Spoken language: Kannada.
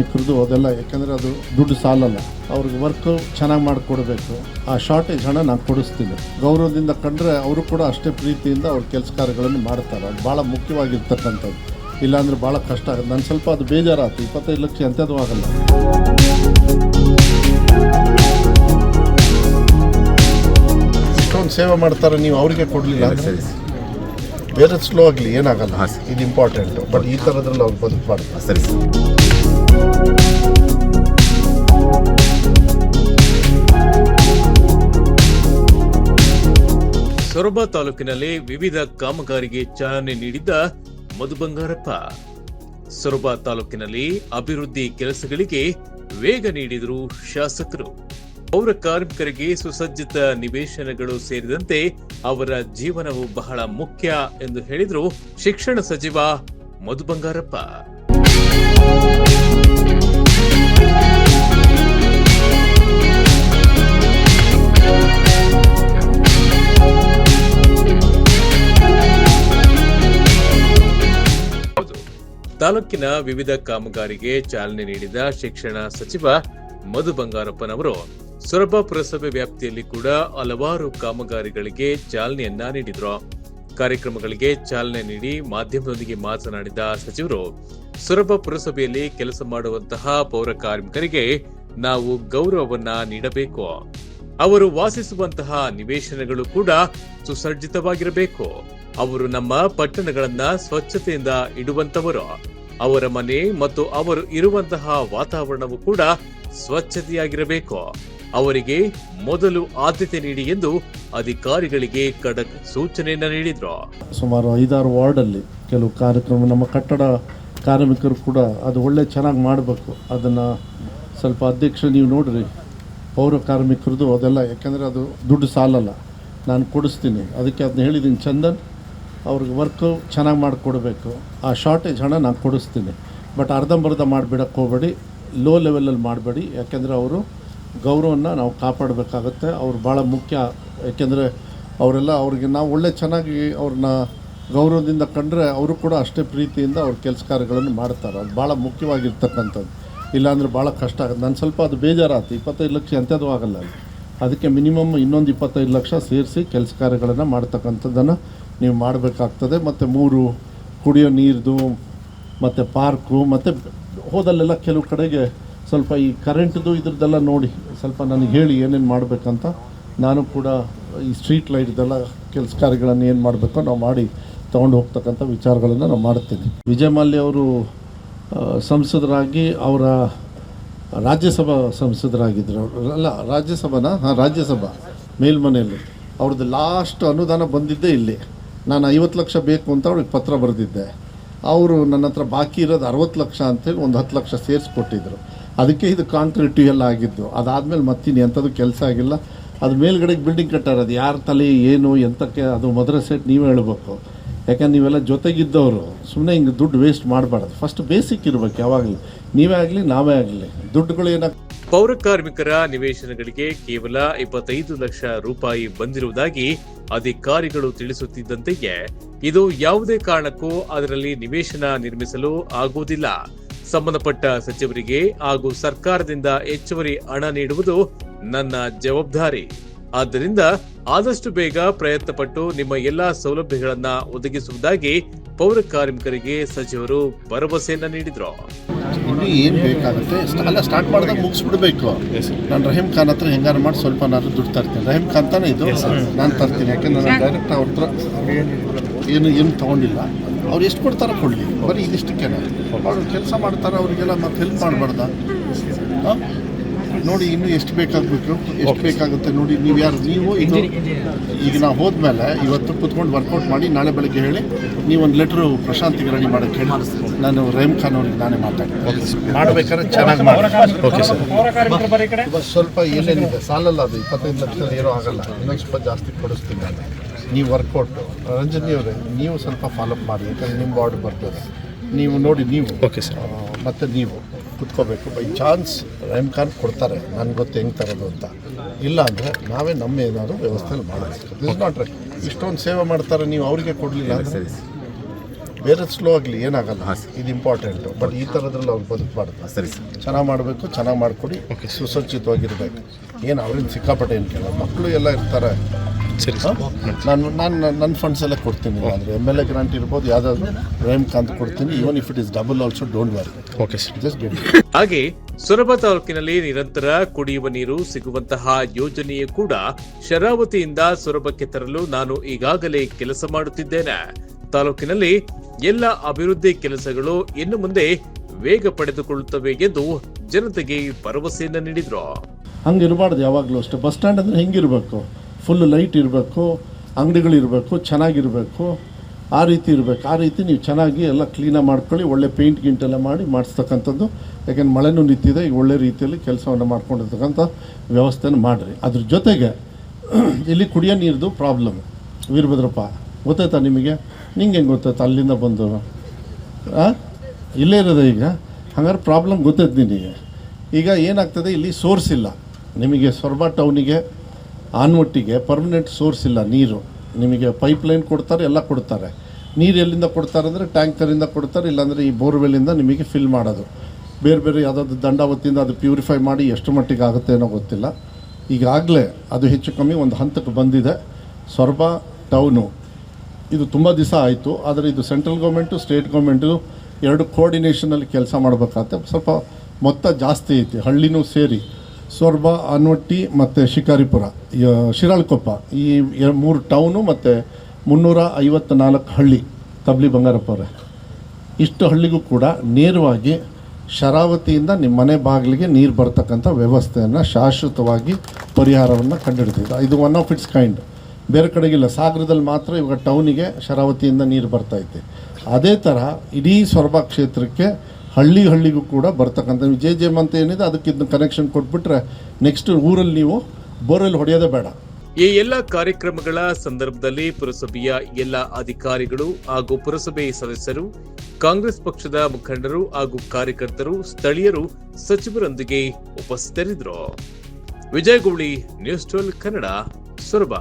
ಕಾರ್ಮಿಕರದು ಅದೆಲ್ಲ ಯಾಕಂದರೆ ಅದು ದುಡ್ಡು ಸಾಲಲ್ಲ. ಅವ್ರಿಗೆ ವರ್ಕ್ ಚೆನ್ನಾಗಿ ಮಾಡಿಕೊಡ್ಬೇಕು. ಆ ಶಾರ್ಟೇಜ್ ಹಣ ನಾನು ಕೊಡಿಸ್ತೀನಿ. ಗೌರವದಿಂದ ಕಂಡ್ರೆ ಅವರು ಕೂಡ ಅಷ್ಟೇ ಪ್ರೀತಿಯಿಂದ ಅವ್ರ ಕೆಲಸ ಕಾರ್ಯಗಳನ್ನು ಮಾಡ್ತಾರೆ. ಅದು ಭಾಳ ಮುಖ್ಯವಾಗಿರ್ತಕ್ಕಂಥದ್ದು. ಇಲ್ಲಾಂದರೆ ಭಾಳ ಕಷ್ಟ ಆಗುತ್ತೆ. ನಾನು ಸ್ವಲ್ಪ ಅದು ಬೇಜಾರಾಯ್ತು ಇಪ್ಪತ್ತೈದು ಲಕ್ಷ ಎಂಥದ್ದು ಆಗಲ್ಲ. ಇಷ್ಟೊಂದು ಸೇವೆ ಮಾಡ್ತಾರೆ ನೀವು ಅವರಿಗೆ ಕೊಡಲಿಲ್ಲ ಸರಿ ಬೇರೆ ಸ್ಲೋ ಆಗಲಿ ಏನಾಗಲ್ಲ. ಇದು ಇಂಪಾರ್ಟೆಂಟು ಬಟ್ ಈ ಥರದ್ರಲ್ಲಿ ಅವ್ರು ಬದುಕಬಾರ್ದು. ಸರಿ ಸರ್. ಸೊರಬ ತಾಲೂಕಿನಲ್ಲಿ ವಿವಿಧ ಕಾಮಗಾರಿಗೆ ಚಾಲನೆ ನೀಡಿದ್ದ ಮಧು ಬಂಗಾರಪ್ಪ. ಸೊರಬ ತಾಲೂಕಿನಲ್ಲಿ ಅಭಿವೃದ್ಧಿ ಕೆಲಸಗಳಿಗೆ ವೇಗ ನೀಡಿದರು ಶಾಸಕರು. ಪೌರ ಕಾರ್ಮಿಕರಿಗೆ ಸುಸಜ್ಜಿತ ನಿವೇಶನಗಳು ಸೇರಿದಂತೆ ಅವರ ಜೀವನವು ಬಹಳ ಮುಖ್ಯ ಎಂದು ಹೇಳಿದರು ಶಿಕ್ಷಣ ಸಚಿವ ಮಧು ಬಂಗಾರಪ್ಪ. ತಾಲೂಕಿನ ವಿವಿಧ ಕಾಮಗಾರಿಗೆ ಚಾಲನೆ ನೀಡಿದ ಶಿಕ್ಷಣ ಸಚಿವ ಮಧು ಬಂಗಾರಪ್ಪನವರು ಸೊರಬ ಪುರಸಭೆ ವ್ಯಾಪ್ತಿಯಲ್ಲಿ ಕೂಡ ಹಲವಾರು ಕಾಮಗಾರಿಗಳಿಗೆ ಚಾಲನೆಯನ್ನ ನೀಡಿದ್ರು. ಕಾರ್ಯಕ್ರಮಗಳಿಗೆ ಚಾಲನೆ ನೀಡಿ ಮಾಧ್ಯಮದೊಂದಿಗೆ ಮಾತನಾಡಿದ ಸಚಿವರು ಸೊರಬ ಪುರಸಭೆಯಲ್ಲಿ ಕೆಲಸ ಮಾಡುವಂತಹ ಪೌರ ಕಾರ್ಮಿಕರಿಗೆ ನಾವು ಗೌರವವನ್ನ ನೀಡಬೇಕು. ಅವರು ವಾಸಿಸುವಂತಹ ನಿವೇಶನಗಳು ಕೂಡ ಸುಸಜ್ಜಿತವಾಗಿರಬೇಕು. ಅವರು ನಮ್ಮ ಪಟ್ಟಣಗಳನ್ನ ಸ್ವಚ್ಛತೆಯಿಂದ ಇಡುವಂತವರು. ಅವರ ಮನೆ ಮತ್ತು ಅವರು ಇರುವಂತಹ ವಾತಾವರಣವು ಕೂಡ ಸ್ವಚ್ಛತೆಯಾಗಿರಬೇಕು. ಅವರಿಗೆ ಮೊದಲು ಆದ್ಯತೆ ನೀಡಿ ಎಂದು ಅಧಿಕಾರಿಗಳಿಗೆ ಖಡಕ್ ಸೂಚನೆಯನ್ನು ನೀಡಿದ್ರು. ಸುಮಾರು ಐದಾರು ವಾರ್ಡಲ್ಲಿ ಕೆಲವು ಕಾರ್ಯಕ್ರಮ, ನಮ್ಮ ಕಟ್ಟಡ ಕಾರ್ಮಿಕರು ಕೂಡ ಅದು ಒಳ್ಳೆ ಚೆನ್ನಾಗಿ ಮಾಡಬೇಕು. ಅದನ್ನು ಸ್ವಲ್ಪ ಅಧ್ಯಕ್ಷ ನೀವು ನೋಡ್ರಿ, ಪೌರ ಕಾರ್ಮಿಕರದು ಅದೆಲ್ಲ, ಯಾಕೆಂದರೆ ಅದು ದುಡ್ಡು ಸಾಲಲ್ಲ. ನಾನು ಕೊಡಿಸ್ತೀನಿ. ಅದಕ್ಕೆ ಅದನ್ನ ಹೇಳಿದ್ದೀನಿ ಚಂದನ್ ಅವ್ರಿಗೆ ವರ್ಕು ಚೆನ್ನಾಗಿ ಮಾಡಿಕೊಡ್ಬೇಕು. ಆ ಶಾರ್ಟೇಜ್ ಹಣ ನಾನು ಕೊಡಿಸ್ತೀನಿ. ಬಟ್ ಅರ್ಧಂಬರ್ಧ ಮಾಡಿಬಿಡಕ್ಕೆ ಹೋಗಬೇಡಿ. ಲೋ ಲೆವೆಲಲ್ಲಿ ಮಾಡಬೇಡಿ. ಯಾಕೆಂದರೆ ಅವರು ಗೌರವನ ನಾವು ಕಾಪಾಡಬೇಕಾಗತ್ತೆ. ಅವ್ರು ಭಾಳ ಮುಖ್ಯ. ಯಾಕೆಂದರೆ ಅವರೆಲ್ಲ ಅವ್ರಿಗೆ ನಾವು ಒಳ್ಳೆ ಚೆನ್ನಾಗಿ ಅವ್ರನ್ನ ಗೌರವದಿಂದ ಕಂಡ್ರೆ ಅವರು ಕೂಡ ಅಷ್ಟೇ ಪ್ರೀತಿಯಿಂದ ಅವ್ರ ಕೆಲಸ ಕಾರ್ಯಗಳನ್ನು ಮಾಡ್ತಾರೆ. ಅದು ಭಾಳ ಮುಖ್ಯವಾಗಿರ್ತಕ್ಕಂಥದ್ದು. ಇಲ್ಲಾಂದರೆ ಭಾಳ ಕಷ್ಟ ಆಗುತ್ತೆ. ನಾನು ಸ್ವಲ್ಪ ಅದು ಬೇಜಾರಾಯ್ತು ಇಪ್ಪತ್ತೈದು ಲಕ್ಷ ಎಂಥದ್ದು ಆಗಲ್ಲ ಅದಕ್ಕೆ ಮಿನಿಮಮ್ ಇನ್ನೊಂದು ಇಪ್ಪತ್ತೈದು ಲಕ್ಷ ಸೇರಿಸಿ ಕೆಲಸ ಕಾರ್ಯಗಳನ್ನು ಮಾಡ್ತಕ್ಕಂಥದ್ದನ್ನು ನೀವು ಮಾಡಬೇಕಾಗ್ತದೆ. ಮತ್ತು ಮೂರು ಕುಡಿಯೋ ನೀರ್ದು, ಮತ್ತು ಪಾರ್ಕು, ಮತ್ತು ಹೋದಲ್ಲೆಲ್ಲ ಕೆಲವು ಕಡೆಗೆ ಸ್ವಲ್ಪ ಈ ಕರೆಂಟ್ದು ಇದ್ರದ್ದೆಲ್ಲ ನೋಡಿ. ಸ್ವಲ್ಪ ನನಗೆ ಹೇಳಿ ಏನೇನು ಮಾಡಬೇಕಂತ. ನಾನು ಕೂಡ ಈ ಸ್ಟ್ರೀಟ್ ಲೈಟ್ದೆಲ್ಲ ಕೆಲಸ ಕಾರ್ಯಗಳನ್ನು ಏನು ಮಾಡಬೇಕೋ ನಾವು ಮಾಡಿ ತೊಗೊಂಡು ಹೋಗ್ತಕ್ಕಂಥ ವಿಚಾರಗಳನ್ನು ನಾವು ಮಾಡ್ತೀನಿ ವಿಜಯ್ ಮಾಲ್ಯ ಅವರು ಸಂಸದರಾಗಿ ಅವರ ರಾಜ್ಯಸಭಾ ಸಂಸದರಾಗಿದ್ದರು. ಅಲ್ಲ, ರಾಜ್ಯಸಭಾನ? ಹಾಂ, ರಾಜ್ಯಸಭಾ ಮೇಲ್ಮನೆಯಲ್ಲಿ. ಅವ್ರದ್ದು ಲಾಸ್ಟ್ ಅನುದಾನ ಬಂದಿದ್ದೇ ಇಲ್ಲಿ. ನಾನು ಐವತ್ತು ಲಕ್ಷ ಬೇಕು ಅಂತ ಅವ್ರಿಗೆ ಪತ್ರ ಬರೆದಿದ್ದೆ. ಅವರು ನನ್ನ ಹತ್ರ ಬಾಕಿ ಇರೋದು ಅರವತ್ತು ಲಕ್ಷ ಅಂತೇಳಿ ಒಂದು ಹತ್ತು ಲಕ್ಷ ಸೇರಿಸ್ಕೊಟ್ಟಿದ್ರು. ಅದಕ್ಕೆ ಇದು ಕಾಂಕ್ರೀಟಿವ್ ಎಲ್ಲ ಆಗಿದ್ದು. ಅದಾದಮೇಲೆ ಮತ್ತೀನಿ ಎಂಥದ್ದು ಕೆಲಸ ಆಗಿಲ್ಲ. ಅದು ಮೇಲ್ಗಡೆಗೆ ಬಿಲ್ಡಿಂಗ್ ಕಟ್ಟಾರ ಅದು ಯಾರ ತಲೆ ಏನು ಎಂಥಕ್ಕೆ ಅದು ಮೊದಲ ಸೆಟ್ ನೀವೇ ಹೇಳಬೇಕು. ಯಾಕಂದ್ರೆ ನೀವೆಲ್ಲ ಜೊತೆಗಿದ್ದವರು. ಸುಮ್ಮನೆ ಹಿಂಗೆ ದುಡ್ಡು ವೇಸ್ಟ್ ಮಾಡಬಾರ್ದು. ಫಸ್ಟ್ ಬೇಸಿಕ್ ಇರ್ಬೇಕು ಯಾವಾಗಲೂ. ನೀವೇ ಆಗಲಿ, ನಾವೇ ಆಗಲಿ. ದುಡ್ಡುಗಳು ಏನಾಗ ಪೌರ ಕಾರ್ಮಿಕರ ನಿವೇಶನಗಳಿಗೆ ಕೇವಲ ಇಪ್ಪತ್ತೈದು ಲಕ್ಷ ರೂಪಾಯಿ ಬಂದಿರುವುದಾಗಿ ಅಧಿಕಾರಿಗಳು ತಿಳಿಸುತ್ತಿದ್ದಂತೆಯೇ, ಇದು ಯಾವುದೇ ಕಾರಣಕ್ಕೂ ಅದರಲ್ಲಿ ನಿವೇಶನ ನಿರ್ಮಿಸಲು ಆಗುವುದಿಲ್ಲ. ಸಂಬಂಧಪಟ್ಟ ಸಚಿವರಿಗೆ ಹಾಗೂ ಸರ್ಕಾರದಿಂದ ಹೆಚ್ಚುವರಿ ಹಣ ನೀಡುವುದು ನನ್ನ ಜವಾಬ್ದಾರಿ. ಆದ್ದರಿಂದ ಆದಷ್ಟು ಬೇಗ ಪ್ರಯತ್ನಪಟ್ಟು ನಿಮ್ಮ ಎಲ್ಲಾ ಸೌಲಭ್ಯಗಳನ್ನ ಒದಗಿಸುವುದಾಗಿ ಪೌರ ಕಾರ್ಮಿಕರಿಗೆ ಸಚಿವರು ಭರವಸೆಯನ್ನ ನೀಡಿದ್ರು. ಇನ್ನು ಏನು ಬೇಕಾಗುತ್ತೆ? ಅಲ್ಲ ಸ್ಟಾರ್ಟ್ ಮಾಡಿದಾಗ ಮುಗಿಸ್ಬಿಡ್ಬೇಕು. ನಾನು ರಹೀಮ್ ಖಾನ್ ಹತ್ರ ಹೆಂಗಾರ ಮಾಡಿ ಸ್ವಲ್ಪ ನಾನು ದುಡ್ಡು ತರ್ತೀನಿ. ರಹೀಮ್ ಖಾನ್ ತಾನೇ ಇದು? ನಾನು ತರ್ತೀನಿ. ಯಾಕೆಂದ್ರೆ ನಾನು ಡೈರೆಕ್ಟ್ ಅವ್ರ ಹತ್ರ ಏನು ಏನು ತೊಗೊಂಡಿಲ್ಲ. ಅವ್ರು ಎಷ್ಟು ಕೊಡ್ತಾರೋ ಕೊಡಲಿ. ಬರೀ ಇದಿಷ್ಟಕ್ಕೆ ಅವ್ರು ಕೆಲಸ ಮಾಡ್ತಾರೆ ಅವರಿಗೆಲ್ಲ ಮತ್ತೆ ಹೆಲ್ಪ್ ಮಾಡಬಾರ್ದ? ನೋಡಿ ಇನ್ನು ಎಷ್ಟು ಬೇಕಾಗಬೇಕು ಎಷ್ಟು ಬೇಕಾಗುತ್ತೆ ನೋಡಿ ನೀವು ಯಾರು ನೀವು ಇದು ಈಗ ನಾವು ಹೋದ್ಮೇಲೆ ಇವತ್ತು ಕುತ್ಕೊಂಡು ವರ್ಕೌಟ್ ಮಾಡಿ ನಾಳೆ ಬೆಳಗ್ಗೆ ಹೇಳಿ ನೀವು ಒಂದು ಲೆಟ್ರು ಪ್ರಶಾಂತಿಗೆ ರೆಡಿ ಮಾಡಕ್ಕೆ ಹೇಳಿ. ನಾನು ರೇಮ್ ಖಾನ್ ಅವ್ರಿಗೆ ನಾನೇ ಮಾತಾಡ್ತೀನಿ. ಮಾಡ್ಬೇಕಾದ್ರೆ ಚೆನ್ನಾಗಿ ಮಾಡಿ ಓಕೆ ಸರ್ ಸ್ವಲ್ಪ ಏನೇನಿದೆ ಸಾಲಲ್ಲ ಅದು ಇಪ್ಪತ್ತೈದು ಲಕ್ಷದಲ್ಲಿ ಏನೂ ಆಗಲ್ಲ ಇನ್ನೊಂದು ಸ್ವಲ್ಪ ಜಾಸ್ತಿ ಕೊಡಿಸ್ತೀನಿ ನಾನು. ನೀವು ವರ್ಕೌಟ್ ರಂಜನಿ ಅವರೇ ನೀವು ಸ್ವಲ್ಪ ಫಾಲೋಅಪ್ ಮಾಡಿ ಯಾಕಂದ್ರೆ ನಿಮ್ಮ ವಾರ್ಡ್ ಬರ್ತದೆ. ನೀವು ನೋಡಿ ನೀವು. ಓಕೆ ಸರ್ ಮತ್ತೆ ನೀವು. ಕುತ್ಕೋಬೇಕು. ಬೈ ಚಾನ್ಸ್ ರಹೀಮ್ ಖಾನ್ ಕೊಡ್ತಾರೆ. ನನಗೆ ಗೊತ್ತು ಹೆಂಗೆ ತರೋದು ಅಂತ. ಇಲ್ಲ ಅಂದರೆ ನಾವೇ ನಮ್ಮ ಏನಾದರೂ ವ್ಯವಸ್ಥೆಯಲ್ಲಿ ಮಾಡಬೇಕು ದಿಸ್ ನಾಟ್ ರೈಟ್ ಇಷ್ಟೊಂದು ಸೇವೆ ಮಾಡ್ತಾರೆ ನೀವು ಅವರಿಗೆ ಕೊಡಲಿಲ್ಲ ಸರಿ ಬೇರೆ ಸ್ಲೋ ಆಗಲಿ ಏನಾಗಲ್ಲ. ಇದು ಇಂಪಾರ್ಟೆಂಟು ಬಟ್ ಈ ಥರದ್ರಲ್ಲಿ ಅವ್ರು ಬದುಕಬಾರ್ದು. ಸರಿ ಸರ್. ಚೆನ್ನಾಗಿ ಮಾಡಬೇಕು ಚೆನ್ನಾಗಿ ಮಾಡಿಕೊಡಿ. ಸುಸಜ್ಜಿತವಾಗಿರಬೇಕು. ಏನು ಅವ್ರಿಂದ ಸಿಕ್ಕಾಪಟ್ಟೆ ಏನು ಕೇಳೋ ಮಕ್ಕಳು ಎಲ್ಲ ಇರ್ತಾರೆ. ಸರಿ ನಾನು ನಾನು ನನ್ನ ಫಂಡ್ಸ್ ಎಲ್ಲ ಕೊಡ್ತೀನಿ ಅಂದರೆ ಎಂ ಎಲ್ ಎ ಗ್ರಾಂಟ್ ಇರ್ಬೋದು ಯಾವುದಾದ್ರು ರೇಮ್ಕಾಂತ್ ಕೊಡ್ತೀನಿ. Even if it is double also don't worry okay sir. Just get ಹಾಗೆ ಸೊರಬ ತಾಲೂಕಿನಲ್ಲಿ ನಿರಂತರ ಕುಡಿಯುವ ನೀರು ಸಿಗುವಂತಹ ಯೋಜನೆಯು ಕೂಡ ಶರಾವತಿಯಿಂದ ಸೊರಬಕ್ಕೆ ತರಲು ನಾನು ಈಗಾಗಲೇ ಕೆಲಸ ಮಾಡುತ್ತಿದ್ದೇನೆ. ತಾಲೂಕಿನಲ್ಲಿ ಎಲ್ಲ ಅಭಿವೃದ್ಧಿ ಕೆಲಸಗಳು ಇನ್ನು ಮುಂದೆ ವೇಗ ಪಡೆದುಕೊಳ್ಳುತ್ತವೆ ಎಂದು ಜನತೆಗೆ ಭರವಸೆಯನ್ನು ನೀಡಿದ್ರು. ಹಂಗಿರಬಾರ್ದು ಯಾವಾಗಲೂ ಅಷ್ಟೇ. ಬಸ್ ಸ್ಟ್ಯಾಂಡ್ ಅಂದ್ರೆ ಹೆಂಗಿರಬೇಕು. ಫುಲ್ ಲೈಟ್ ಇರಬೇಕು, ಅಂಗಡಿಗಳಿರಬೇಕು, ಚೆನ್ನಾಗಿರಬೇಕು, ಆ ರೀತಿ ಇರಬೇಕು. ಆ ರೀತಿ ನೀವು ಚೆನ್ನಾಗಿ ಎಲ್ಲ ಕ್ಲೀನಾಗಿ ಮಾಡ್ಕೊಳ್ಳಿ, ಒಳ್ಳೆ ಪೇಂಟ್ ಗಿಂಟ್ ಎಲ್ಲ ಮಾಡಿ ಮಾಡಿಸ್ತಕ್ಕಂಥದ್ದು. ಯಾಕೆಂದ್ರೆ ಮಳೆನೂ ನಿಂತಿದೆ, ಈಗ ಒಳ್ಳೆ ರೀತಿಯಲ್ಲಿ ಕೆಲಸವನ್ನು ಮಾಡ್ಕೊಂಡಿರ್ತಕ್ಕಂಥ ವ್ಯವಸ್ಥೆನ ಮಾಡಿರಿ. ಅದ್ರ ಜೊತೆಗೆ ಇಲ್ಲಿ ಕುಡಿಯೋ ನೀರ್ದು ಪ್ರಾಬ್ಲಮ್ ವೀರಭದ್ರಪ್ಪ, ಗೊತ್ತಾಯ್ತಾ ನಿಮಗೆ? ನಿಂಗೆ ಹೆಂಗೆ ಗೊತ್ತಾಯ್ತು? ಅಲ್ಲಿಂದ ಬಂದು? ಇಲ್ಲೇ ಇರೋದು ಈಗ? ಹಂಗಾರೆ ಪ್ರಾಬ್ಲಮ್ ಗೊತ್ತಾಯ್ತು ನಿನಗೆ. ಈಗ ಏನಾಗ್ತದೆ, ಇಲ್ಲಿ ಸೋರ್ಸ್ ಇಲ್ಲ. ನಿಮಗೆ ಸೊರಬ ಟೌನಿಗೆ ಆನ್ವಟ್ಟಿಗೆ ಪರ್ಮನೆಂಟ್ ಸೋರ್ಸ್ ಇಲ್ಲ ನೀರು. ನಿಮಗೆ ಪೈಪ್ಲೈನ್ ಕೊಡ್ತಾರೆ, ಎಲ್ಲ ಕೊಡ್ತಾರೆ. ನೀರು ಎಲ್ಲಿಂದ ಕೊಡ್ತಾರೆ ಅಂದರೆ ಟ್ಯಾಂಕರಿಂದ ಕೊಡ್ತಾರೆ, ಇಲ್ಲಾಂದರೆ ಈ ಬೋರ್ವೆಲ್ಲಿಂದ ನಿಮಗೆ ಫಿಲ್ ಮಾಡೋದು. ಬೇರೆ ಬೇರೆ ಯಾವುದಾದ್ರು ದಂಡಾವತಿಯಿಂದ ಅದು ಪ್ಯೂರಿಫೈ ಮಾಡಿ ಎಷ್ಟು ಮಟ್ಟಿಗೆ ಆಗುತ್ತೆ ಅನ್ನೋ ಗೊತ್ತಿಲ್ಲ. ಈಗಾಗಲೇ ಅದು ಹೆಚ್ಚು ಕಮ್ಮಿ ಒಂದು ಹಂತಕ್ಕೆ ಬಂದಿದೆ. ಸೊರಬ ಟೌನು ಇದು ತುಂಬ ದಿವಸ ಆಯಿತು, ಆದರೆ ಇದು ಸೆಂಟ್ರಲ್ ಗೌರ್ಮೆಂಟು ಸ್ಟೇಟ್ ಗೌರ್ಮೆಂಟು ಎರಡು ಕೋಆರ್ಡಿನೇಷನಲ್ಲಿ ಕೆಲಸ ಮಾಡಬೇಕಾಗತ್ತೆ. ಸ್ವಲ್ಪ ಮೊತ್ತ ಜಾಸ್ತಿ ಐತಿ, ಹಳ್ಳಿನೂ ಸೇರಿ. ಸೊರ್ಬ ಅನ್ವಟ್ಟಿ ಮತ್ತು ಶಿಕಾರಿಪುರ ಶಿರಾಳ್ಕೊಪ್ಪ. ಈ ಮೂರು ಟೌನು ಮತ್ತು ಮುನ್ನೂರ ಐವತ್ತ ನಾಲ್ಕು ಹಳ್ಳಿ ತಬ್ಲಿ ಬಂಗಾರಪ್ಪ ಅವರೇ. ಇಷ್ಟು ಹಳ್ಳಿಗೂ ಕೂಡ ನೇರವಾಗಿ ಶರಾವತಿಯಿಂದ ನಿಮ್ಮ ಮನೆ ಬಾಗಿಲಿಗೆ ನೀರು ಬರ್ತಕ್ಕಂಥ ವ್ಯವಸ್ಥೆಯನ್ನು ಶಾಶ್ವತವಾಗಿ ಪರಿಹಾರವನ್ನು ಕಂಡುಹಿಡಿದಿದೆ. ಇದು ಒನ್ ಆಫ್ ಇಟ್ಸ್ ಕೈಂಡ್ ಬೇರೆ ಕಡೆಗಿಲ್ಲ, ಸಾಗರದಲ್ಲಿ ಮಾತ್ರ ಇವಾಗ ಟೌನಿಗೆ ಶರಾವತಿಯಿಂದ ನೀರು ಬರ್ತೈತೆ ಅದೇ ಥರ ಇಡೀ ಸೊರಬ ಕ್ಷೇತ್ರಕ್ಕೆ ಹಳ್ಳಿ ಹಳ್ಳಿಗೂ ಕೂಡ ಬರ್ತಕ್ಕಂಥ ಜೆ ಜೆ ಅಂತ ಏನಿದೆ ಅದಕ್ಕೆ ಕನೆಕ್ಷನ್ ಕೊಟ್ಬಿಟ್ರೆ ನೆಕ್ಸ್ಟ್ ಊರಲ್ಲಿ ನೀವು ಬೋರ್ವೆಲ್ ಹೊಡೆಯೋದೇ ಬೇಡ. ಈ ಎಲ್ಲ ಕಾರ್ಯಕ್ರಮಗಳ ಸಂದರ್ಭದಲ್ಲಿ ಪುರಸಭೆಯ ಎಲ್ಲ ಅಧಿಕಾರಿಗಳು ಹಾಗೂ ಪುರಸಭೆ ಸದಸ್ಯರು, ಕಾಂಗ್ರೆಸ್ ಪಕ್ಷದ ಮುಖಂಡರು ಹಾಗೂ ಕಾರ್ಯಕರ್ತರು, ಸ್ಥಳೀಯರು, ಸಚಿವರೊಂದಿಗೆ ಉಪಸ್ಥಿತರಿದ್ದರು. Vijayagowli news twelve Kannada, Soraba.